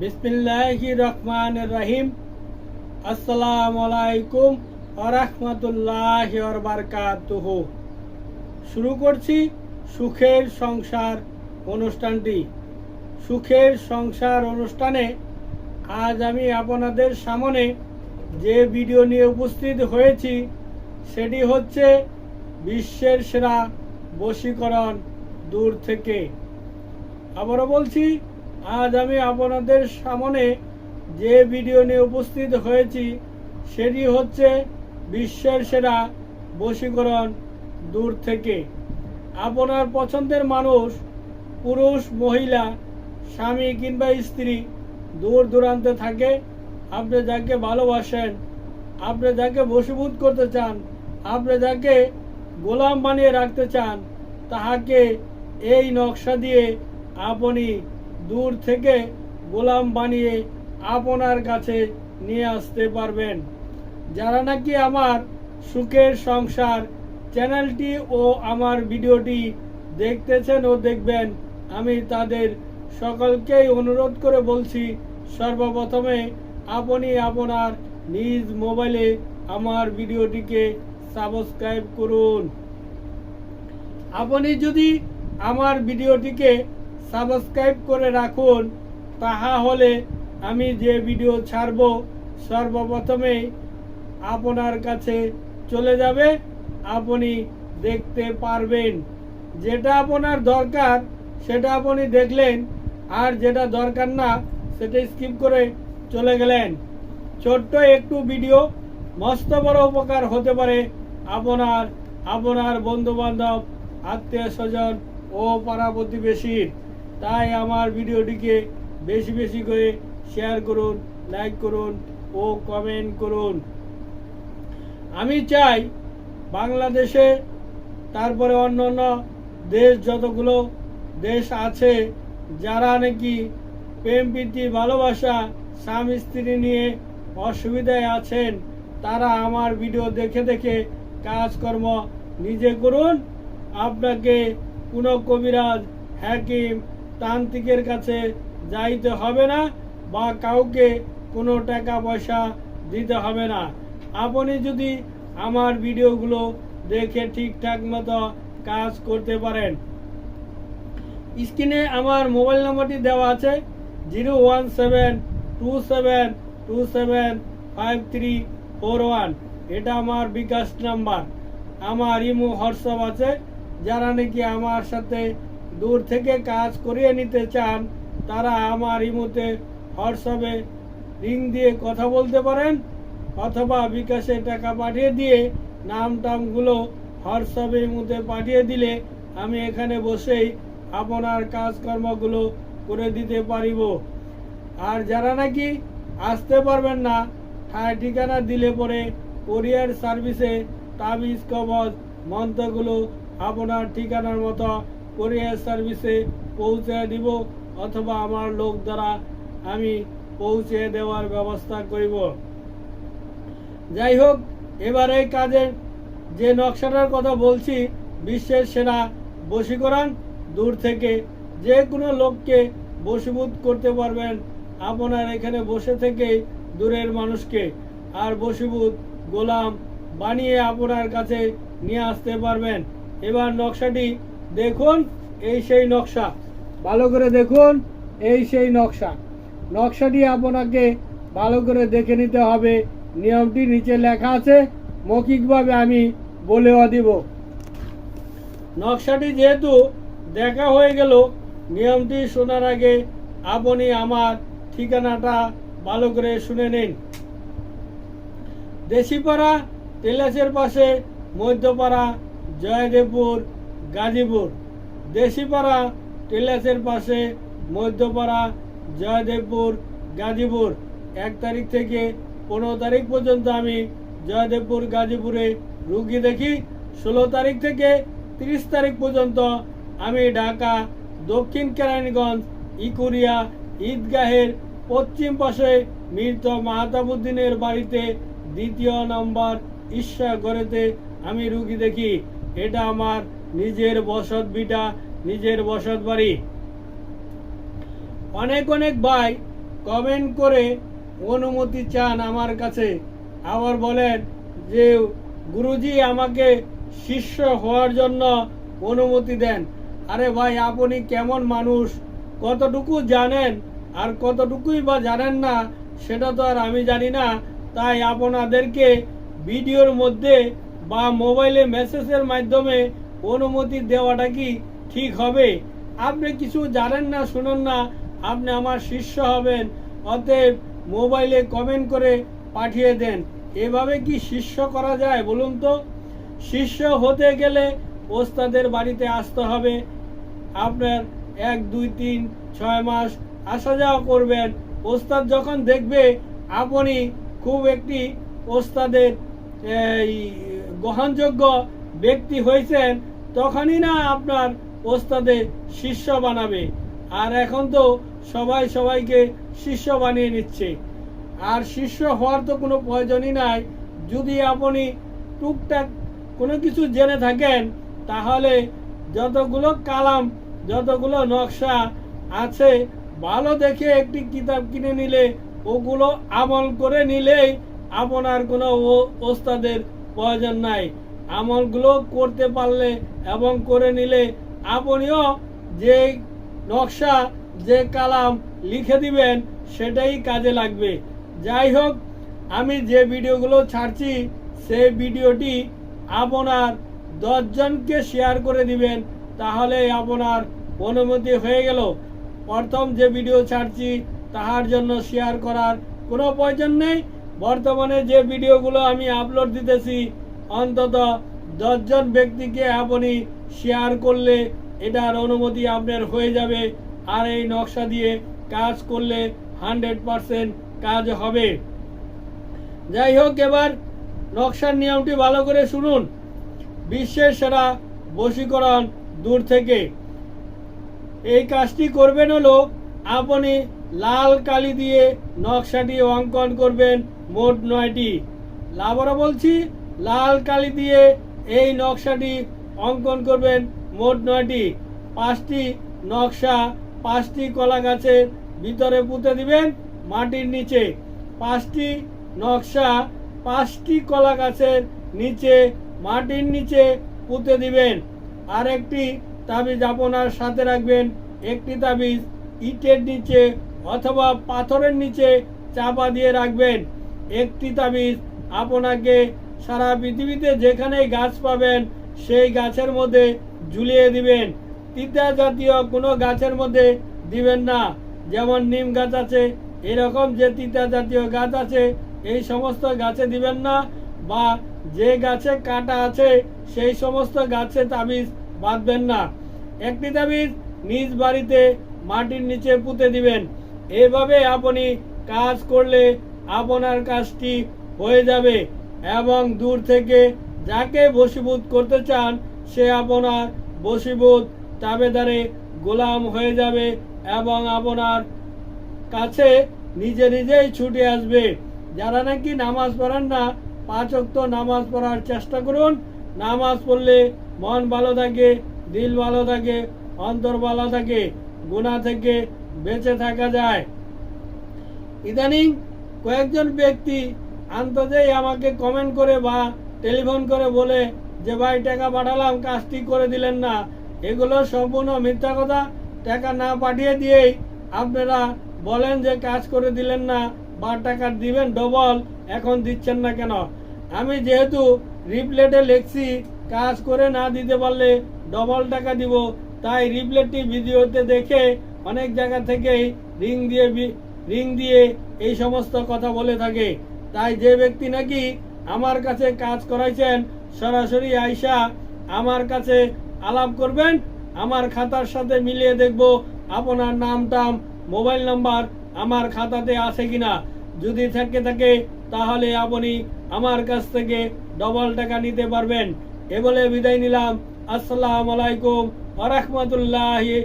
বিসমিল্লাহ রহমান রহিম আসসালামু আলাইকুম আরহামতুল্লাহ বারকাতুহ শুরু করছি সুখের সংসার অনুষ্ঠানটি। সুখের সংসার অনুষ্ঠানে আজ আমি আপনাদের সামনে যে ভিডিও নিয়ে উপস্থিত হয়েছি, সেটি হচ্ছে বিশ্বের সেরা বশীকরণ দূর থেকে। আবারও বলছি আজ আমি আপনাদের সামনে যে ভিডিও নিয়ে উপস্থিত হয়েছি, সেটি হচ্ছে বিশ্বের সেরা বশীকরণ দূর থেকে। আপনার পছন্দের মানুষ, পুরুষ, মহিলা, স্বামী কিংবা স্ত্রী, দূর দূরান্তে থাকে। আপনি যাকে ভালোবাসেন, আপনি যাকে বশীভূত করতে চান, আপনি যাকে গোলাম বানিয়ে রাখতে চান, তাহাকে এই নকশা দিয়ে আপনি দূর থেকে গোলাম বানিয়ে আপনার কাছে নিয়ে আসতে পারবেন। যারা নাকি আমার সুখের সংসার চ্যানেলটি ও আমার ভিডিওটি দেখতেছেন ও দেখবেন, আমি তাদের সকলকেই অনুরোধ করে বলছি, সর্বপ্রথমে আপনি আপনার নিজ মোবাইলে আমার ভিডিওটিকে সাবস্ক্রাইব করুন। আপনি যদি আমার ভিডিওটিকে সাবস্ক্রাইব করে রাখুন। তাহা হলে আমি যে ভিডিও ছাড়ব সর্বপ্রথমেই আপনার কাছে চলে যাবে। আপনি দেখতে পারবেন। যেটা আপনার দরকার, সেটা আপনি দেখলেন। আর যেটা দরকার না, সেটা স্কিপ করে চলে গেলেন। ছোট্ট একটু ভিডিও, মস্ত বড় উপকার হতে পারে আপনার আপনার বন্ধু বান্ধব আত্মীয় স্বজন ও পাড়া প্রতিবেশীর। তাই আমার ভিডিওটিকে বেশি বেশি করে শেয়ার করুন লাইক করুন ও কমেন্ট করুন। আমি চাই বাংলাদেশে, তারপরে অন্য অন্য দেশ যতগুলো দেশ আছে, যারা নাকি প্রেম, প্রীতি, ভালোবাসা স্বামী স্ত্রী নিয়ে অসুবিধায় আছেন, তারা আমার ভিডিও দেখে দেখে কাজকর্ম নিজে করুন। আপনাকে কোনো কবিরাজ, হাকিম তান্ত্রিকের কাছে যাইতে হবে না বা কাউকে কোনো টাকা পয়সা দিতে হবে না। আপনি যদি আমার ভিডিওগুলো দেখে ঠিকঠাক মতো কাজ করতে পারেন। স্ক্রিনে আমার মোবাইল নম্বরটি দেওয়া আছে, zero one seven two seven two seven five three four one. এটা আমার বিকাশ নাম্বার। আমার ইমো হোয়াটসঅ্যাপ আছে, যারা নাকি আমার সাথে দূর থেকে কাজ করিয়ে নিতে চান, তারা আমার ইমোতে হোয়াটসঅ্যাপে রিং দিয়ে কথা বলতে পারেন অথবা বিকাশে টাকা পাঠিয়ে দিয়ে নাম টামগুলো হোয়াটসঅ্যাপের মধ্যে পাঠিয়ে দিলে আমি এখানে বসেই আপনার কাজকর্মগুলো করে দিতে পারিব। আর যারা নাকি আসতে পারবেন না, ঠায় ঠিকানা দিলে পরে কোরিয়ার সার্ভিসে তাবিজ কবজ মন্ত্রগুলো আপনার ঠিকানার মতো কোরিয়ার সার্ভিসে পৌঁছে দিব অথবা আমার লোক দ্বারা আমি পৌঁছে দেওয়ার ব্যবস্থা করিব। যাই হোক এবার এই কাজের যে নকশাটার কথা বলছি, বিশ্বের সেরা বশীকরণ, দূর থেকে যে কোনো লোককে বশীভূত করতে পারবেন আপনার এখানে বসে থেকেই দূরের মানুষকে। আর বশীভূত গোলাম বানিয়ে আপনার কাছে নিয়ে আসতে পারবেন। এবার নকশাটি দেখুন, এই সেই নকশা। ভালো করে দেখুন, এই সেই নকশা। নকশাটি আপনাকে ভালো করে দেখে নিতে হবে। নিয়মটি নিচে লেখা আছে, মৌখিকভাবে আমি বলেও দিব। নকশাটি যেহেতু দেখা হয়ে গেল, নিয়মটি শোনার আগে আপনি আমার ঠিকানাটা ভালো করে শুনে নিন। দেশিপাড়া টেলাসের পাশে মধ্যপাড়া, জয়দেবপুর গাজীপুর। দেশিপাড়া টেলাসের পাশে মধ্যপাড়া জয়দেবপুর, গাজীপুর। এক তারিখ থেকে পনেরো তারিখ পর্যন্ত আমি জয়দেবপুর, গাজীপুরে রুগী দেখি। ষোলো তারিখ থেকে তিরিশ তারিখ পর্যন্ত আমি ঢাকা, দক্ষিণ কেরানীগঞ্জ, ইকুরিয়া, ঈদগাহের পশ্চিম পাশে মৃত মাহতাবুদ্দিনের বাড়িতে দ্বিতীয় নম্বর ঈশ্বর গড়েতে আমি রুগী দেখি। এটা আমার নিজের বসত বিটা, নিজের বসত বাড়ি। অনেক অনেক ভাই কমেন্ট করে অনুমতি চান আমার কাছে। আবার বলেন যে, গুরুজি আমাকে শিষ্য হওয়ার জন্য অনুমতি দেন। আরে ভাই, আপনি কেমন মানুষ? কতটুকু জানেন আর কতটুকুই বা জানেন না, সেটা তো আর আমি জানি না। তাই আপনাদেরকে ভিডিওর মধ্যে বা মোবাইলে মেসেজের মাধ্যমে অনুমতি দেওয়াটা কি ঠিক হবে? আপনি কিছু জানেন না, শুনুন না। আপনি আমার শিষ্য হবেন। অতএব মোবাইলে কমেন্ট করে পাঠিয়ে দেন। এভাবে কি শিষ্য করা যায় বলুন তো? শিষ্য হতে গেলে ওস্তাদের বাড়িতে আসতে হবে। আপনার এক, দুই, তিন, ছয় মাস আসা যাওয়া করবেন। ওস্তাদ যখন দেখবে আপনি খুব একটি ওস্তাদের, এই, গ্রহণযোগ্য ব্যক্তি হয়েছেন, তখনই না আপনার ওস্তাদে শিষ্য বানাবে। আর এখন তো সবাই সবাইকে শিষ্য বানিয়ে নিচ্ছে। আর শিষ্য হওয়ার তো কোনো প্রয়োজনই নাই। যদি আপনি টুকটাক কোনো কিছু জেনে থাকেন, তাহলে যতগুলো কালাম, যতগুলো নকশা আছে, ভালো দেখে একটি কিতাব কিনে নিলে, ওগুলো আমল করে নিলেই আপনার কোনো ওস্তাদের প্রয়োজন নাই। আমলগুলো করতে পারলে এবং করে নিলে আপনিও যে নকশা, যে কালাম লিখে দিবেন, সেটাই কাজে লাগবে। যাই হোক, আমি যে ভিডিওগুলো ছাড়ছি, সেই ভিডিওটি আপনার দশজনকে শেয়ার করে দিবেন, তাহলে আপনার অনুমতি হয়ে গেল। প্রথম যে ভিডিও ছাড়ছি, তাহার জন্য শেয়ার করার কোনো প্রয়োজন নেই। বর্তমানে যে ভিডিওগুলো আমি আপলোড দিতেছি অন্তত দশজন ব্যক্তিকে আপনি শেয়ার করলে এটার অনুমতি আপনার হয়ে যাবে আর এই নকশা দিয়ে কাজ করলে হান্ড্রেড পারসেন্ট কাজ হবে। যাই হোক, এবার নকশার নিয়মটি ভালো করে শুনুন। বিশ্বের সেরা বশীকরণ দূর থেকে। এই কাজটি করবেন হলো আপনি লাল কালি দিয়ে নকশাটি অঙ্কন করবেন মোট নয়টি। লাভরা বলছি লাল কালি দিয়ে এই নকশাটি অঙ্কন করবেন মোট নয়টি। পাঁচটি নকশা, পাঁচটি কলা গাছের ভিতরে পুঁতে দিবেন মাটির নিচে। পাঁচটি নকশা, পাঁচটি কলা গাছের নিচে মাটির নিচে পুঁতে দিবেন। আর একটি তাবিজ আপনার সাথে রাখবেন। একটি তাবিজ ইটের নিচে অথবা পাথরের নিচে চাপা দিয়ে রাখবেন। একটি তাবিজ আপনাকে সারা পৃথিবীতে যেখানে গাছ পাবেন, সেই গাছের মধ্যে ঝুলিয়ে দিবেন। তিতা জাতীয় কোনো গাছের মধ্যে দিবেন না। যেমন নিম গাছ আছে, এরকম যে তিতা জাতীয় গাছ আছে, এই সমস্ত গাছে দিবেন না বা যে গাছে কাটা আছে, সেই সমস্ত গাছে তাবিজ বাঁধবেন না। একটি তাবিজ নিজ বাড়িতে মাটির নিচে পুঁতে দিবেন। এভাবে আপনি কাজ করলে আপনার কাজটি হয়ে যাবে। এবং দূর থেকে যাকে বশীভূত করতে চান, সে আপনার বশীভূত তাবেদারে গোলাম হয়ে যাবে এবং আপনার কাছে নিজে নিজেই ছুটে আসবে। যারা নাকি নামাজ পড়েন না, পাঁচ অক্ত নামাজ পড়ার চেষ্টা করুন। নামাজ পড়লে মন ভালো থাকে, দিল ভালো থাকে, অন্তর ভালো থাকে গুণা থেকে বেঁচে থাকা যায়। ইদানিং কয়েকজন ব্যক্তি আন্তর্জাতিক আমাকে কমেন্ট করে বা টেলিফোন করে বলে যে, ভাই, টাকা পাঠালাম, কাজটি করে দিলেন না। এগুলো সম্পূর্ণ মিথ্যা কথা। টাকা না পাঠিয়ে দিয়েই আপনারা বলেন যে, কাজ করে দিলেন না বা টাকা দিবেন ডবল এখন দিচ্ছেন না কেন? আমি যেহেতু রিপ্লেটে লিখছি, কাজ করে না দিতে পারলে ডবল টাকা দিব। তাই রিপ্লেটটি ভিডিওতে দেখে অনেক জায়গা থেকেই রিং দিয়ে রিং দিয়ে এই সমস্ত কথা বলে থাকে। তাই যে ব্যক্তি নাকি আমার কাছে কাজ করাইছেন, সরাসরি আইসা আমার কাছে আলাপ করবেন, আমার খাতার সাথে মিলিয়ে দেখব আপনার নাম টাম মোবাইল নাম্বার আমার খাতাতে আছে কিনা। যদি থাকে থাকে তাহলে আপনি আমার কাছ থেকে ডবল টাকা নিতে পারবেন। এ বলে বিদায় নিলাম। আসসালামু আলাইকুম আ রহমতুল্লাহি